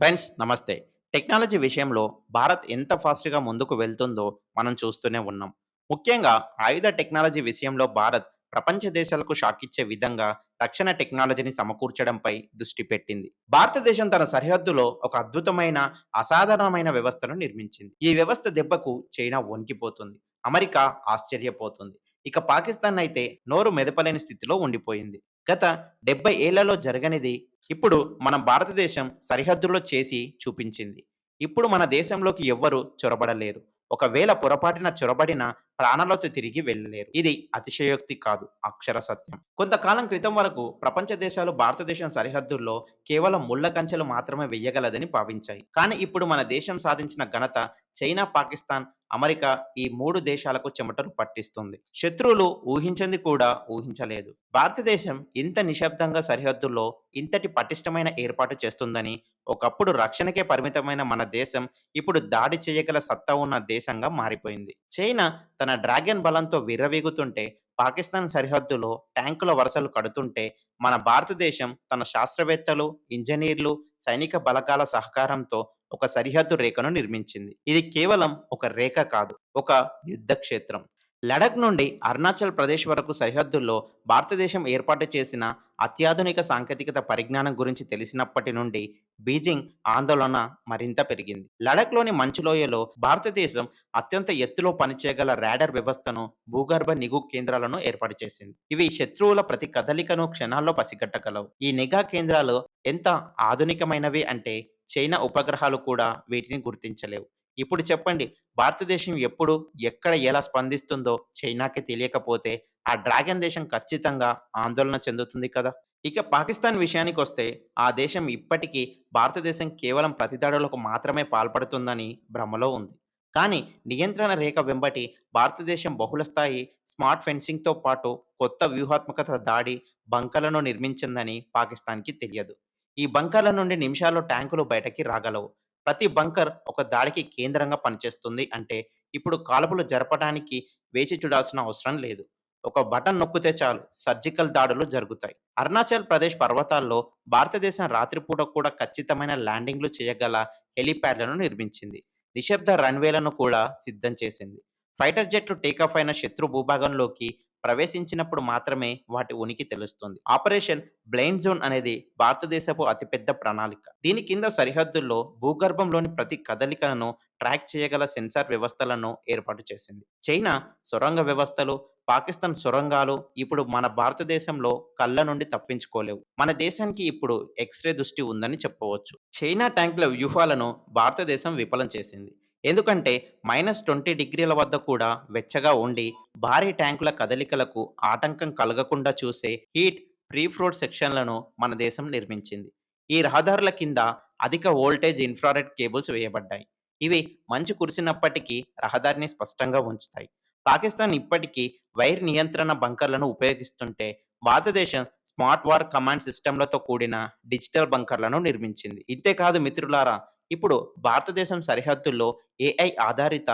Friends నమస్తే. Technology విషయంలో భారత్ ఎంత ఫాస్ట్గా ముందుకు వెళ్తుందో మనం చూస్తూనే ఉన్నాం. ముఖ్యంగా ఆయుధ టెక్నాలజీ విషయంలో భారత్ ప్రపంచ దేశాలకు షాక్ ఇచ్చే విధంగా రక్షణ టెక్నాలజీని సమకూర్చడంపై దృష్టి పెట్టింది. భారతదేశం తన సరిహద్దులో ఒక అద్భుతమైన అసాధారణమైన వ్యవస్థను నిర్మించింది. ఈ వ్యవస్థ దెబ్బకు చైనా వణికిపోతుంది. అమెరికా ఆశ్చర్యపోతుంది. ఇక పాకిస్తాన్ అయితే నోరు మెదపలేని స్థితిలో ఉండిపోయింది. గత డెబ్బై ఏళ్ళలో జరగనిది ఇప్పుడు మన భారతదేశం సరిహద్దులో చేసి చూపించింది. ఇప్పుడు మన దేశంలోకి ఎవ్వరు చొరబడలేరు. ఒకవేళ పొరపాటున చొరబడిన ప్రాణాలతో తిరిగి వెళ్ళలేరు. ఇది అతిశయోక్తి కాదు. అక్షర సత్యం. కొంతకాలం క్రితం వరకు ప్రపంచ దేశాలు భారతదేశం సరిహద్దుల్లో కేవలం ముళ్ళ కంచెలు మాత్రమే వెయ్యగలదని భావించాయి. కానీ ఇప్పుడు మన దేశం సాధించిన ఘనత చైనా పాకిస్తాన్ అమెరికా ఈ మూడు దేశాలకు చెమటలు పట్టిస్తుంది. శత్రువులు ఊహించింది కూడా ఊహించలేదు. భారతదేశం ఇంత నిశ్శబ్దంగా సరిహద్దుల్లో ఇంతటి పటిష్టమైన ఏర్పాటు చేస్తుందని ఒకప్పుడు రక్షణకే పరిమితమైన మన దేశం ఇప్పుడు దాడి చేయగల సత్తా ఉన్న దేశంగా మారిపోయింది. చైనా తన డ్రాగన్ బలంతో విర్రవీగుతుంటే పాకిస్తాన్ సరిహద్దులో ట్యాంకుల వరుసలు కడుతుంటే మన భారతదేశం తన శాస్త్రవేత్తలు ఇంజనీర్లు సైనిక బలగాల సహకారంతో ఒక సరిహద్దు రేఖను నిర్మించింది. ఇది కేవలం ఒక రేఖ కాదు ఒక యుద్ధ క్షేత్రం లడక్ నుండి అరుణాచల్ ప్రదేశ్ వరకు సరిహద్దుల్లో భారతదేశం ఏర్పాటు చేసిన అత్యాధునిక సాంకేతికత పరిజ్ఞానం గురించి తెలిసినప్పటి నుండి బీజింగ్ ఆందోళన మరింత పెరిగింది. లడఖ్లోని మంచులోయలో భారతదేశం అత్యంత ఎత్తులో పనిచేయగల రాడర్ వ్యవస్థను భూగర్భ నిఘు కేంద్రాలను ఏర్పాటు చేసింది. ఇవి శత్రువుల ప్రతి కదలికను క్షణాల్లో పసిగట్టగలవు. ఈ నిఘా కేంద్రాలు ఎంత ఆధునికమైనవి అంటే చైనా ఉపగ్రహాలు కూడా వీటిని గుర్తించలేవు. ఇప్పుడు చెప్పండి భారతదేశం ఎప్పుడు ఎక్కడ ఎలా స్పందిస్తుందో చైనాకి తెలియకపోతే ఆ డ్రాగన్ దేశం ఖచ్చితంగా ఆందోళన చెందుతుంది కదా. ఇక పాకిస్తాన్ విషయానికి వస్తే ఆ దేశం ఇప్పటికీ భారతదేశం కేవలం ప్రతిదాడులకు మాత్రమే పాల్పడుతుందని భ్రమలో ఉంది. కానీ నియంత్రణ రేఖ వెంబటి భారతదేశం బహుళస్థాయి స్మార్ట్ ఫెన్సింగ్తో పాటు కొత్త వ్యూహాత్మకత దాడి బంకలను నిర్మించిందని పాకిస్తాన్కి తెలియదు. ఈ బంకర్ల నుండి నిమిషాల్లో ట్యాంకులు బయటకి రాగలవు. ప్రతి బంకర్ ఒక దాడికి కేంద్రంగా పనిచేస్తుంది అంటే ఇప్పుడు కాల్పులు జరపడానికి వేచి చూడాల్సిన అవసరం లేదు. ఒక బటన్ నొక్కితే చాలు సర్జికల్ దాడులు జరుగుతాయి. అరుణాచల్ ప్రదేశ్ పర్వతాల్లో భారతదేశం రాత్రిపూట కూడా ఖచ్చితమైన ల్యాండింగ్లు చేయగల హెలీప్యాడ్లను నిర్మించింది. నిశ్శబ్ద రన్వేలను కూడా సిద్ధం చేసింది. ఫైటర్ జెట్లు టేకాఫ్ అయిన శత్రు భూభాగంలోకి ప్రవేశించినప్పుడు మాత్రమే వాటి ఉనికి తెలుస్తుంది. ఆపరేషన్ బ్లైండ్ జోన్ అనేది భారతదేశపు అతిపెద్ద ప్రణాళిక. దీని కింద సరిహద్దుల్లో భూగర్భంలోని ప్రతి కదలికలను ట్రాక్ చేయగల సెన్సార్ వ్యవస్థలను ఏర్పాటు చేసింది. చైనా సొరంగ వ్యవస్థలు పాకిస్తాన్ సొరంగాలు ఇప్పుడు మన భారతదేశంలో కళ్ళ నుండి తప్పించుకోలేవు. మన దేశానికి ఇప్పుడు ఎక్స్రే దృష్టి ఉందని చెప్పవచ్చు. చైనా ట్యాంకుల వ్యూహాలను భారతదేశం విఫలం చేసింది. ఎందుకంటే మైనస్ ట్వంటీ డిగ్రీల వద్ద కూడా వెచ్చగా ఉండి భారీ ట్యాంకుల కదలికలకు ఆటంకం కలగకుండా చూసే హీట్ ప్రీ ఫ్రోడ్ సెక్షన్లను మన దేశం నిర్మించింది. ఈ రహదారుల కింద అధిక వోల్టేజ్ ఇన్ఫ్రారెడ్ కేబుల్స్ వేయబడ్డాయి. ఇవి మంచు కురిసినప్పటికీ రహదారిని స్పష్టంగా ఉంచుతాయి. పాకిస్తాన్ ఇప్పటికీ వైర్ నియంత్రణ బంకర్లను ఉపయోగిస్తుంటే భారతదేశం స్మార్ట్ వార్ కమాండ్ సిస్టంలతో కూడిన డిజిటల్ బంకర్లను నిర్మించింది. ఇంతేకాదు మిత్రులారా ఇప్పుడు భారతదేశం సరిహద్దుల్లో ఏఐ ఆధారిత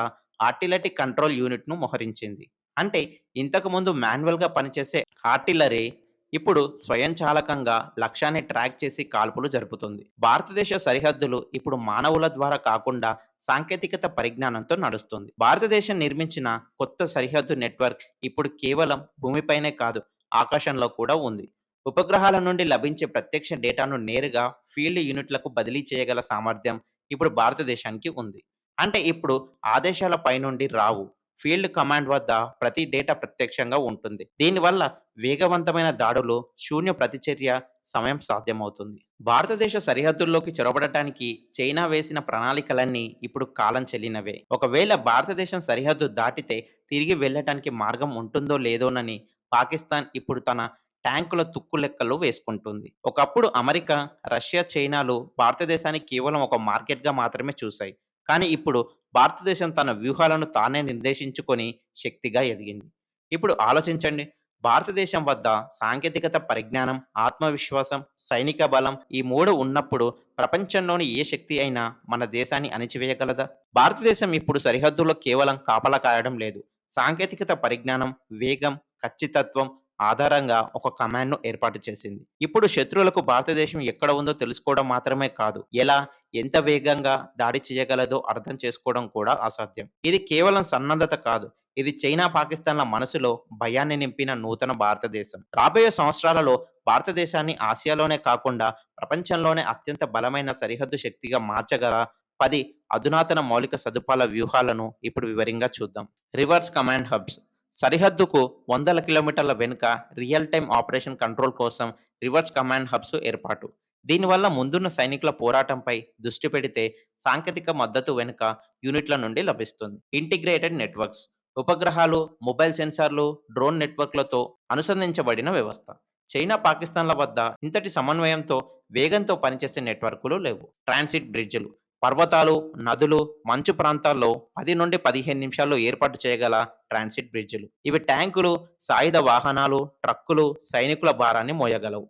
ఆర్టిలరీ కంట్రోల్ యూనిట్ను మోహరించింది. అంటే ఇంతకుముందు మాన్యువల్గా పనిచేసే ఆర్టిలరీ ఇప్పుడు స్వయంచాలకంగా లక్ష్యాన్ని ట్రాక్ చేసి కాల్పులు జరుపుతుంది. భారతదేశ సరిహద్దులు ఇప్పుడు మానవుల ద్వారా కాకుండా సాంకేతికత పరిజ్ఞానంతో నడుస్తుంది. భారతదేశం నిర్మించిన కొత్త సరిహద్దు నెట్వర్క్ ఇప్పుడు కేవలం భూమిపైనే కాదు ఆకాశంలో కూడా ఉంది. ఉపగ్రహాల నుండి లభించే ప్రత్యక్ష డేటాను నేరుగా ఫీల్డ్ యూనిట్లకు బదిలీ చేయగల సామర్థ్యం ఇప్పుడు భారతదేశానికి ఉంది. అంటే ఇప్పుడు ఆదేశాల పైనుండి రావు. ఫీల్డ్ కమాండ్ వద్ద ప్రతి డేటా ప్రత్యక్షంగా ఉంటుంది. దీనివల్ల వేగవంతమైన దాడులు శూన్య ప్రతిచర్య సమయం సాధ్యమవుతుంది. భారతదేశ సరిహద్దుల్లోకి చొరబడటానికి చైనా వేసిన ప్రణాళికలన్నీ ఇప్పుడు కాలం చెల్లినవే. ఒకవేళ భారతదేశం సరిహద్దు దాటితే తిరిగి వెళ్ళటానికి మార్గం ఉంటుందో లేదోనని పాకిస్తాన్ ఇప్పుడు తన ట్యాంకుల తుక్కు లెక్కలు వేసుకుంటుంది. ఒకప్పుడు అమెరికా రష్యా చైనాలు భారతదేశాన్ని కేవలం ఒక మార్కెట్గా మాత్రమే చూశాయి. కానీ ఇప్పుడు భారతదేశం తన వ్యూహాలను తానే నిర్దేశించుకొని శక్తిగా ఎదిగింది. ఇప్పుడు ఆలోచించండి. భారతదేశం వద్ద సాంకేతికత పరిజ్ఞానం ఆత్మవిశ్వాసం సైనిక బలం ఈ మూడు ఉన్నప్పుడు ప్రపంచంలోని ఏ శక్తి అయినా మన దేశాన్ని అణిచివేయగలదా? భారతదేశం ఇప్పుడు సరిహద్దులో కేవలం కాపలా కాయడం లేదు. సాంకేతికత పరిజ్ఞానం వేగం ఖచ్చితత్వం ఆధారంగా ఒక కమాండ్ను ఏర్పాటు చేసింది. ఇప్పుడు శత్రువులకు భారతదేశం ఎక్కడ ఉందో తెలుసుకోవడం మాత్రమే కాదు. ఎలా ఎంత వేగంగా దాడి చేయగలదో అర్థం చేసుకోవడం కూడా అసాధ్యం. ఇది కేవలం సన్నద్ధత కాదు. ఇది చైనా పాకిస్తాన్ల మనసులో భయాన్ని నింపిన నూతన భారతదేశం. రాబోయే సంవత్సరాలలో భారతదేశాన్ని ఆసియాలోనే కాకుండా ప్రపంచంలోనే అత్యంత బలమైన సరిహద్దు శక్తిగా మార్చగల పది అధునాతన మౌలిక సదుపాయాల వ్యూహాలను ఇప్పుడు వివరంగా చూద్దాం. Reverse command hubs. సరిహద్దుకు వందల కిలోమీటర్ల వెనుక రియల్ టైం ఆపరేషన్ కంట్రోల్ కోసం రివర్స్ కమాండ్ హబ్స్ ఏర్పాటు. దీనివల్ల ముందున్న సైనికుల పోరాటంపై దృష్టి పెడితే సాంకేతిక మద్దతు వెనుక యూనిట్ల నుండి లభిస్తుంది. ఇంటిగ్రేటెడ్ నెట్వర్క్స్ ఉపగ్రహాలు మొబైల్ సెన్సార్లు డ్రోన్ నెట్వర్క్లతో అనుసంధించబడిన వ్యవస్థ. చైనా పాకిస్తాన్ల వద్ద ఇంతటి సమన్వయంతో వేగంతో పనిచేసే నెట్వర్కులు లేవు. ట్రాన్సిట్ బ్రిడ్జ్లు పర్వతాలు నదులు మంచు ప్రాంతాల్లో పది నుండి పదిహేను నిమిషాల్లో ఏర్పాటు చేయగల ట్రాన్సిట్ బ్రిడ్జ్లు. ఇవి ట్యాంకులు సాయుధ వాహనాలు ట్రక్కులు సైనికుల భారాన్ని మోయగలవు.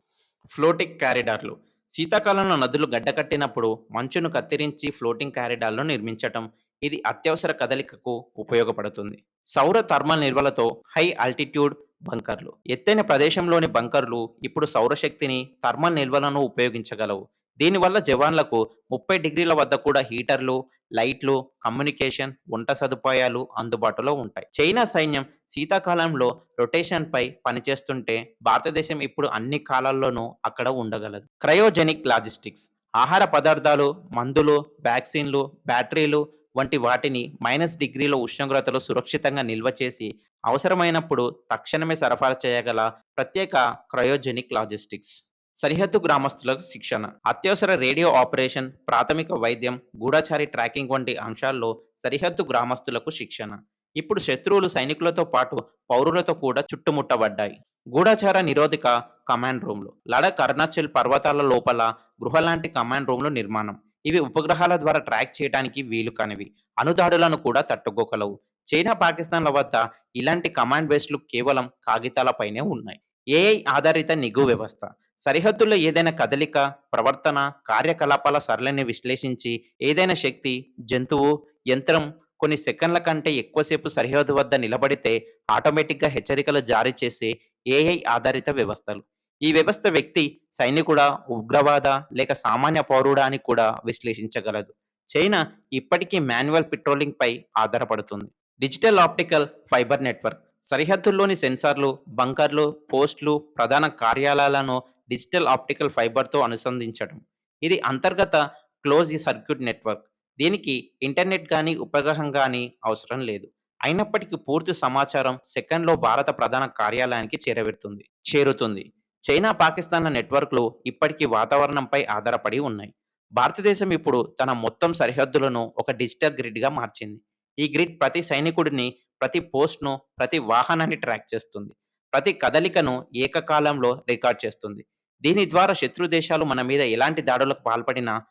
ఫ్లోటింగ్ క్యారిడార్లు శీతాకాలంలో నదులు గడ్డకట్టినప్పుడు మంచును కత్తిరించి ఫ్లోటింగ్ క్యారిడార్లు నిర్మించటం ఇది అత్యవసర కదలికకు ఉపయోగపడుతుంది. సౌర థర్మల్ నిల్వలతో హై ఆల్టిట్యూడ్ బంకర్లు. ఎత్తైన ప్రదేశంలోని బంకర్లు ఇప్పుడు సౌరశక్తిని థర్మల్ నిల్వలను ఉపయోగించగలవు. దీనివల్ల జవాన్లకు ముప్పై డిగ్రీల వద్ద కూడా హీటర్లు లైట్లు కమ్యూనికేషన్ వంట సదుపాయాలు అందుబాటులో ఉంటాయి. చైనా సైన్యం శీతాకాలంలో రొటేషన్ పై పనిచేస్తుంటే భారతదేశం ఇప్పుడు అన్ని కాలాల్లోనూ అక్కడ ఉండగలదు. క్రయోజెనిక్ లాజిస్టిక్స్ ఆహార పదార్థాలు మందులు వ్యాక్సిన్లు బ్యాటరీలు వంటి వాటిని మైనస్ డిగ్రీల ఉష్ణోగ్రతలో సురక్షితంగా నిల్వ చేసి అవసరమైనప్పుడు తక్షణమే సరఫరా చేయగల ప్రత్యేక క్రయోజెనిక్ లాజిస్టిక్స్. సరిహద్దు గ్రామస్తులకు శిక్షణ. అత్యవసర రేడియో ఆపరేషన్ ప్రాథమిక వైద్యం గూఢచారి ట్రాకింగ్ వంటి అంశాల్లో సరిహద్దు గ్రామస్తులకు శిక్షణ. ఇప్పుడు శత్రువులు సైనికులతో పాటు పౌరులతో కూడా చుట్టుముట్టబడ్డాయి. గూఢచార నిరోధక కమాండ్ రూమ్లు. లడక్ అరుణాచల్ పర్వతాల లోపల గృహలాంటి కమాండ్ రూమ్లు నిర్మాణం. ఇవి ఉపగ్రహాల ద్వారా ట్రాక్ చేయడానికి వీలు కానివి. అనుదాడులను కూడా తట్టుకోగలవు. చైనా పాకిస్తాన్ల వద్ద ఇలాంటి కమాండ్ బేస్లు కేవలం కాగితాలపైనే ఉన్నాయి. ఏఐ ఆధారిత నిఘు వ్యవస్థ. సరిహద్దుల్లో ఏదైనా కదలిక ప్రవర్తన కార్యకలాపాల సరళిని విశ్లేషించి ఏదైనా శక్తి జంతువు యంత్రం కొన్ని సెకండ్ల కంటే ఎక్కువసేపు సరిహద్దు వద్ద నిలబడితే ఆటోమేటిక్గా హెచ్చరికలు జారీ చేసే ఏఐ ఆధారిత వ్యవస్థలు. ఈ వ్యవస్థ వ్యక్తి సైనికుడా ఉగ్రవాద లేక సామాన్య పౌరుడా అని కూడా విశ్లేషించగలదు. చైనా ఇప్పటికీ మాన్యువల్ పెట్రోలింగ్ పై ఆధారపడుతుంది. Digital optical fibre network. సరిహద్దుల్లోని సెన్సార్లు బంకర్లు పోస్టులు ప్రధాన కార్యాలయాలను డిజిటల్ ఆప్టికల్ ఫైబర్తో అనుసంధించడం. ఇది అంతర్గత క్లోజ్ సర్క్యూట్ నెట్వర్క్. దీనికి ఇంటర్నెట్ కానీ ఉపగ్రహం కానీ అవసరం లేదు. అయినప్పటికీ పూర్తి సమాచారం సెకండ్లో భారత ప్రధాన కార్యాలయానికి చేరవెడుతుంది చేరుతుంది. చైనా పాకిస్తాన్ల నెట్వర్క్లు ఇప్పటికీ వాతావరణంపై ఆధారపడి ఉన్నాయి. భారతదేశం ఇప్పుడు తన మొత్తం సరిహద్దులను ఒక డిజిటల్ గ్రిడ్గా మార్చింది. ఈ గ్రిడ్ ప్రతి సైనికుడిని ప్రతి పోస్ట్ను ప్రతి వాహనాన్ని ట్రాక్ చేస్తుంది. ప్రతి కదలికను ఏకకాలంలో రికార్డ్ చేస్తుంది. దీని ద్వారా శత్రు దేశాలు మన మీద ఎలాంటి దాడులకు పాల్పడినా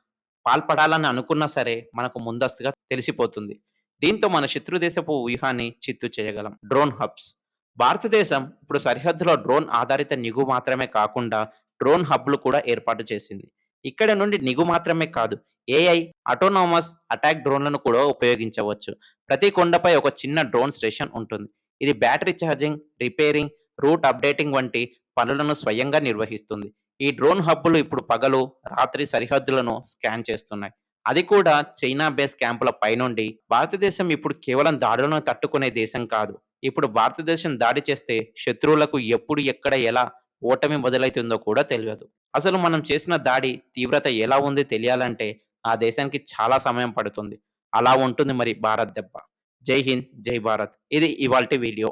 పాల్పడాలని అనుకున్నా సరే మనకు ముందస్తుగా తెలిసిపోతుంది. దీంతో మన శత్రు దేశపు వ్యూహాన్ని చిత్తు చేయగలం. Drone hubs. భారతదేశం ఇప్పుడు సరిహద్దులో డ్రోన్ ఆధారిత నిగు మాత్రమే కాకుండా డ్రోన్ హబ్లు కూడా ఏర్పాటు చేసింది. ఇక్కడ నుండి నిగు మాత్రమే కాదు ఏఐ అటోనామస్ అటాక్ డ్రోన్లను కూడా ఉపయోగించవచ్చు. ప్రతి కొండపై ఒక చిన్న డ్రోన్ స్టేషన్ ఉంటుంది. ఇది battery charging repairing route updating వంటి పనులను స్వయంగా నిర్వహిస్తుంది. ఈ డ్రోన్ హబ్బులు ఇప్పుడు పగలు రాత్రి సరిహద్దులను స్కాన్ చేస్తున్నాయి. అది కూడా చైనా బేస్ క్యాంపుల పైనుండి. భారతదేశం ఇప్పుడు కేవలం దాడులను తట్టుకునే దేశం కాదు. ఇప్పుడు భారతదేశం దాడి చేస్తే శత్రువులకు ఎప్పుడు ఎక్కడ ఎలా ఓటమి మొదలవుతుందో కూడా తెలియదు. అసలు మనం చేసిన దాడి తీవ్రత ఎలా ఉంది తెలియాలంటే ఆ దేశానికి చాలా సమయం పడుతుంది. అలా ఉంటుంది మరి భారత్ దెబ్బ. జై హింద్ జై భారత్. ఇది ఇవాల్టి వీడియో.